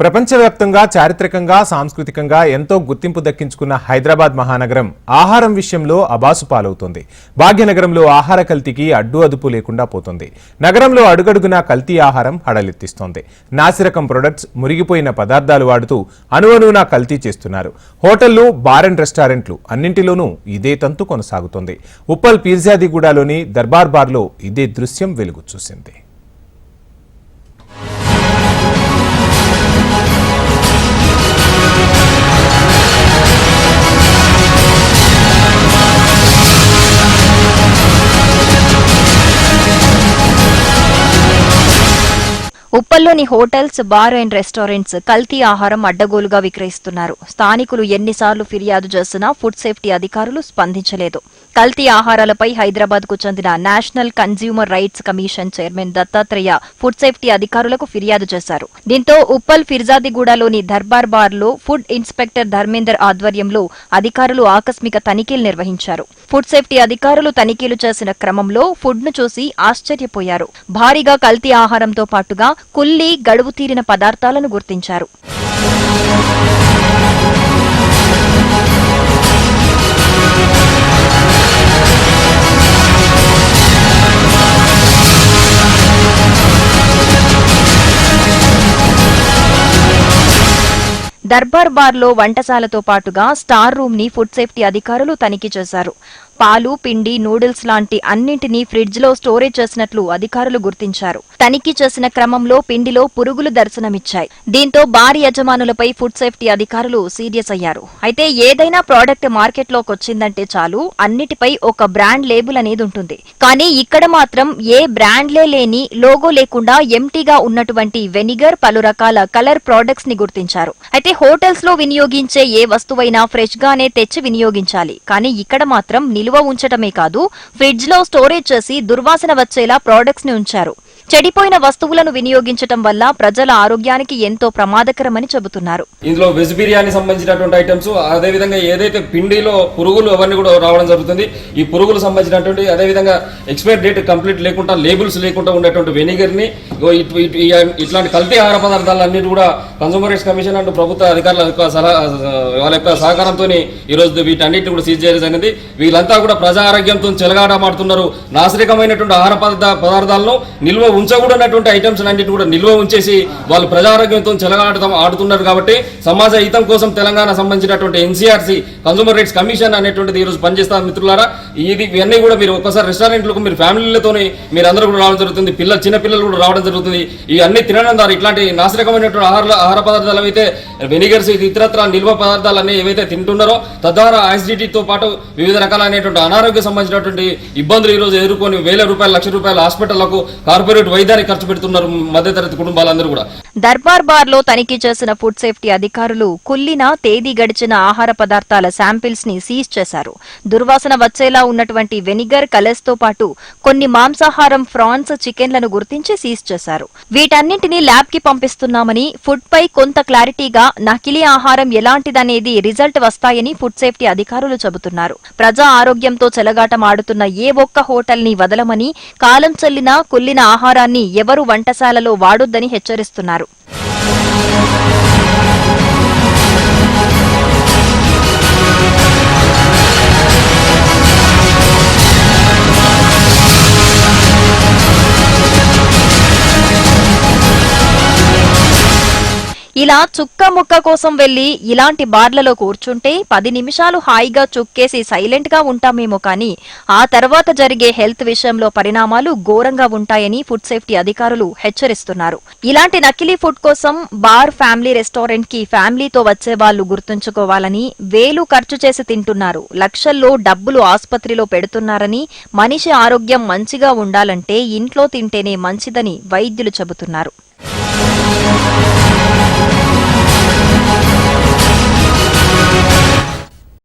ప్రపంచవ్యాప్తంగా చారిత్రకంగా సాంస్కృతికంగా ఎంతో గుర్తింపు దక్కించుకున్న హైదరాబాద్ మహానగరం ఆహారం విషయంలో అబాసు పాలవుతోంది. భాగ్యనగరంలో ఆహార కల్తీకి అడ్డు అదుపు లేకుండా పోతుంది. నగరంలో అడుగడుగునా కల్తీ ఆహారం హడలెత్తిస్తోంది. నాసిరకం ప్రొడక్ట్స్ మురిగిపోయిన పదార్థాలు వాడుతూ అణువణువునా కల్తీ చేస్తున్నారు. హోటళ్ళు బార్ అండ్ రెస్టారెంట్లు అన్నింటిలోనూ ఇదే తంతు కొనసాగుతోంది. ఉప్పల్ పీర్జాదిగూడలోని దర్బార్ బార్లో ఇదే దృశ్యం వెలుగు చూసింది. ఉప్పల్లోని హోటల్స్ బార్ అండ్ రెస్టారెంట్స్ కల్తీ ఆహారం అడ్డగోలుగా విక్రయిస్తున్నారు. స్థానికులు ఎన్నిసార్లు ఫిర్యాదు చేసినా ఫుడ్ సేఫ్టీ అధికారులు స్పందించలేదు. కల్తీ ఆహారాలపై హైదరాబాద్కు చెందిన national consumer rights commission chairman Dattatreya food safety అధికారులకు ఫిర్యాదు చేశారు. దీంతో ఉప్పల్ ఫిర్జాదిగూడలోని దర్బార్ బార్లో ఫుడ్ ఇన్స్పెక్టర్ ధర్మేందర్ ఆధ్వర్యంలో అధికారులు ఆకస్మిక తనిఖీలు నిర్వహించారు. ఫుడ్ సేఫ్టీ అధికారులు తనిఖీలు చేసిన క్రమంలో ఫుడ్ను చూసి ఆశ్చర్యపోయారు. భారీగా కల్తీ ఆహారంతో పాటుగా కుల్లి గడువు తీరిన పదార్థాలను గుర్తించారు. దర్బార్ బార్లో వంటశాలతో పాటుగా స్టార్ రూమ్ని ఫుడ్ సేఫ్టీ అధికారులు తనిఖీ చేశారు. పాలు పిండి నూడిల్స్ లాంటి అన్నింటినీ ఫ్రిడ్జ్లో స్టోరేజ్ చేసినట్లు అధికారులు గుర్తించారు. తనిఖీ చేసిన క్రమంలో పిండిలో పురుగులు దర్శనమిచ్చాయి. దీంతో బార్ యజమానులపై ఫుడ్ సేఫ్టీ అధికారులు సీరియస్ అయ్యారు. అయితే ఏదైనా ప్రోడక్ట్ మార్కెట్లోకి వచ్చిందంటే చాలు అన్నిటిపై ఒక బ్రాండ్ లేబుల్ అనేది ఉంటుంది. కానీ ఇక్కడ మాత్రం ఏ బ్రాండ్లే లేని లోగో లేకుండా ఎంటీగా ఉన్నటువంటి వెనిగర్ పలు రకాల కలర్ ప్రోడక్ట్స్ని గుర్తించారు. అయితే హోటల్స్లో వినియోగించే ఏ వస్తువైనా ఫ్రెష్ గానే తెచ్చి వినియోగించాలి. కానీ ఇక్కడ మాత్రం నిలువ ఉంచటమే కాదు ఫ్రిడ్జ్లో స్టోరేజ్ చేసి దుర్వాసన వచ్చేలా ప్రోడక్ట్స్ని ఉంచారు. చెడిపోయిన వస్తువులను వినియోగించటం వల్ల ప్రజల ఆరోగ్యానికి ఎంతో ప్రమాదకరమని చెబుతున్నారు. ఇందులో వెజ్ బిర్యానీ సంబంధించినటువంటి ఐటమ్స్ అదే విధంగా ఏదైతే పిండిలో పురుగులు అవన్నీ కూడా రావడం జరుగుతుంది ఈ పురుగులు సంబంధించినటువంటి అదే విధంగా ఎక్స్పైర్ డేట్ కంప్లీట్ లేకుండా లేబుల్స్ లేకుండా ఉండేటువంటి వెనిగర్ని ఇట్లాంటి కల్తీ ఆహార పదార్థాలన్నిటి కూడా కన్సూమర్ రైట్స్ కమిషన్ అండ్ ప్రభుత్వ అధికారుల యొక్క సలహా వాళ్ళ యొక్క సహకారంతో ఈ రోజు వీటన్నిటిని కూడా సీజ్ చేయడం జరిగింది. వీళ్ళంతా కూడా ప్రజా ఆరోగ్యంతో చెలగాటమాడుతున్నారు నాశరికమైనటువంటి ఆహార పదార్థ పదార్థాలను నిల్వ ఉంచకూడనటువంటి ఐటమ్స్ అన్నింటిని కూడా నిల్వ ఉంచేసి వాళ్ళు ప్రజారోగ్యంతో చెలగాడటం ఆడుతున్నారు కాబట్టి సమాజ హితం కోసం తెలంగాణ సంబంధించినటువంటి ఎన్సీఆర్సీ కన్సూమర్ రైట్స్ కమిషన్ అనేటువంటిది ఈ రోజు పనిచేస్తారు మిత్రులారా. ఇది ఇవన్నీ కూడా మీరు ఒక్కసారి రెస్టారెంట్లకు మీరు ఫ్యామిలీలతోనే మీరు అందరూ కూడా రావడం జరుగుతుంది. పిల్లలు చిన్న పిల్లలు కూడా రావడం జరుగుతుంది. ఇవన్నీ అన్ని తినడం ద్వారా ఇట్లాంటి నాశనకమైనటువంటి ఆహార ఆహార పదార్థాలు అయితే వెనిగర్స్ ఇతరత్ర నిల్వ పదార్థాలు అన్ని ఏవైతే తింటున్నారో తద్వారా యాసిడిటీతో పాటు వివిధ రకాలైనటువంటి అనారోగ్య సంబంధించినటువంటి ఇబ్బందులు ఈ రోజు ఎదుర్కొని వేల రూపాయలు లక్ష రూపాయల హాస్పిటళ్ళకు కార్పొరేట్ వైద్యానికి ఖర్చు పెడుతున్నారు మధ్యతరగతి కుటుంబాలందరూ కూడా. దర్బార్ బార్లో తనిఖీ చేసిన ఫుడ్ సేఫ్టీ అధికారులు కుల్లిన తేదీ గడిచిన ఆహార పదార్థాల శాంపిల్స్ని సీజ్ చేశారు. దుర్వాసన వచ్చేలా ఉన్నటువంటి వెనిగర్ కలర్స్తో పాటు కొన్ని మాంసాహారం ఫ్రాన్స్ చికెన్లను గుర్తించి సీజ్ చేశారు. వీటన్నింటినీ ల్యాబ్కి పంపిస్తున్నామని ఫుడ్ పై కొంత క్లారిటీగా నకిలీ ఆహారం ఎలాంటిదనేది రిజల్ట్ వస్తాయని ఫుడ్ సేఫ్టీ అధికారులు చెబుతున్నారు. ప్రజా ఆరోగ్యంతో చెలగాటం ఆడుతున్న ఏ ఒక్క హోటల్ని వదలమని కాలం చెల్లిన కుల్లిన ఆహారాన్ని ఎవరు వంటశాలలో వాడొద్దని హెచ్చరిస్తున్నారు. Valeu! ఇలా చుక్క ముక్క కోసం వెళ్ళి ఇలాంటి బార్లలో కూర్చుంటే పది నిమిషాలు హాయిగా చుక్కేసి సైలెంట్గా ఉంటామేమో కానీ ఆ తర్వాత జరిగే హెల్త్ విషయంలో పరిణామాలు ఘోరంగా ఉంటాయని ఫుడ్ సేఫ్టీ అధికారులు హెచ్చరిస్తున్నారు. ఇలాంటి నకిలీ ఫుడ్ కోసం బార్ ఫ్యామిలీ రెస్టారెంట్కి ఫ్యామిలీతో వచ్చే వాళ్ళు గుర్తుంచుకోవాలని వేలు ఖర్చు చేసి తింటున్నారు. లక్షల్లో డబ్బులు ఆసుపత్రిలో పెడుతున్నారని మనిషి ఆరోగ్యం మంచిగా ఉండాలంటే ఇంట్లో తింటేనే మంచిదని వైద్యులు చెబుతున్నారు.